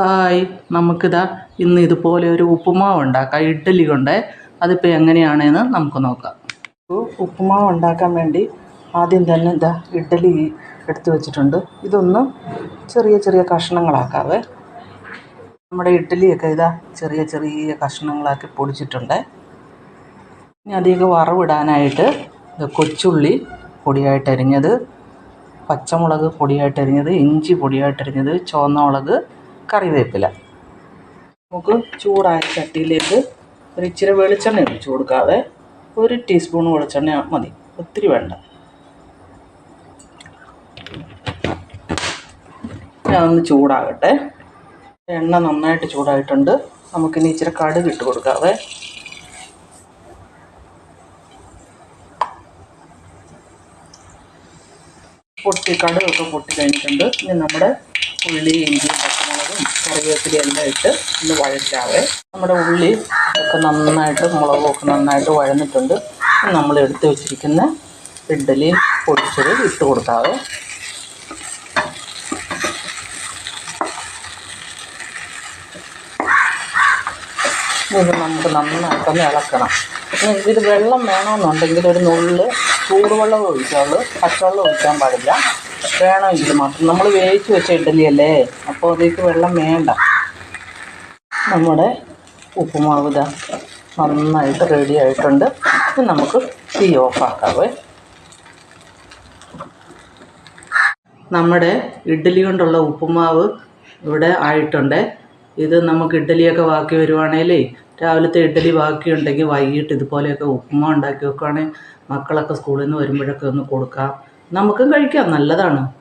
Hi നമുക്കിതാ ഇന്ന് ഇതുപോലെ ഒരു ഉപ്പുമാവ് ഉണ്ടാക്കാം ഇഡ്ഡലി കൊണ്ട്. അതിപ്പോൾ എങ്ങനെയാണെന്ന് നമുക്ക് നോക്കാം. ഉപ്പുമാവ് ഉണ്ടാക്കാൻ വേണ്ടി ആദ്യം തന്നെ ഇതാ ഇഡ്ഡലി എടുത്തു വെച്ചിട്ടുണ്ട്. ഇതൊന്ന് ചെറിയ ചെറിയ കഷ്ണങ്ങളാക്കാവേ. നമ്മുടെ ഇഡ്ഡലിയൊക്കെ ഇതാ ചെറിയ ചെറിയ കഷ്ണങ്ങളാക്കി പൊടിച്ചിട്ടുണ്ട്. ഇനി അധികം വറവിടാനായിട്ട് കൊച്ചുള്ളി പൊടിയായിട്ടരിഞ്ഞത് പച്ചമുളക് പൊടിയായിട്ടരിഞ്ഞത് ഇഞ്ചി പൊടിയായിട്ടരിഞ്ഞത് ചുവന്ന മുളക് കറിവേപ്പില. നമുക്ക് ചൂടായ ചട്ടിയിലേക്ക് ഒരു ഇച്ചിരി വെളിച്ചെണ്ണ ഒഴിച്ചു കൊടുക്കാതെ ഒരു ടീസ്പൂൺ വെളിച്ചെണ്ണ മതി. ഒത്തിരി വേണ്ട. അതൊന്ന് ചൂടാകട്ടെ. എണ്ണ നന്നായിട്ട് ചൂടായിട്ടുണ്ട്. നമുക്കിനി ഇച്ചിരി കടുക് ഇട്ട് കൊടുക്കാവേ. പൊട്ടി കടുകൊക്കെ പൊട്ടി കഴിഞ്ഞിട്ടുണ്ട്. ഇനി നമ്മുടെ ഉള്ളി ഇഞ്ചി പച്ചമുളകും കറിവേപ്പില എല്ലാം ഇട്ട് ഒന്ന് വഴറ്റാവേ. നമ്മുടെ ഉള്ളി ഒക്കെ നന്നായിട്ട് മുളകും ഒക്കെ നന്നായിട്ട് വഴന്നിട്ടുണ്ട്. നമ്മൾ എടുത്ത് വെച്ചിരിക്കുന്ന ഇഡ്ഡലി പൊടിച്ചത് ഇട്ട് കൊടുക്കാവേ ഇത് നമുക്ക് നന്നായിട്ടൊന്ന് ഇളക്കണം. ഇതിൽ വെള്ളം വേണമെന്നുണ്ടെങ്കിൽ ഒരു നുള്ളിൽ ചൂടുവെള്ളം ഒഴിക്കാവുള്ളൂ പച്ചവെള്ളം ഒഴിക്കാൻ പാടില്ല. വേണമെങ്കിൽ മാത്രം. നമ്മൾ വേവിച്ച് വെച്ച ഇഡ്ഡലിയല്ലേ? അപ്പോൾ അതിലേക്ക് വെള്ളം വേണ്ട. നമ്മുടെ ഉപ്പുമാവ് ഇതാ നന്നായിട്ട് റെഡി ആയിട്ടുണ്ട്. ഇത് നമുക്ക് തീ ഓഫാക്കാവേ. നമ്മുടെ ഇഡ്ഡലി കൊണ്ടുള്ള ഉപ്പുമാവ് ഇവിടെ ആയിട്ടുണ്ട്. ഇത് നമുക്ക് ഇഡ്ഡലിയൊക്കെ ബാക്കി വരുവാണേലേ രാവിലത്തെ ഇഡ്ഡലി ബാക്കിയുണ്ടെങ്കിൽ വൈകിട്ട് ഇതുപോലെയൊക്കെ ഉപ്പുമാവ് ഉണ്ടാക്കി വെക്കുവാണെങ്കിൽ മക്കളൊക്കെ സ്കൂളിൽ നിന്ന് വരുമ്പോഴൊക്കെ ഒന്ന് കൊടുക്കാം. നമുക്കും കഴിക്കാം. നല്ലതാണ്.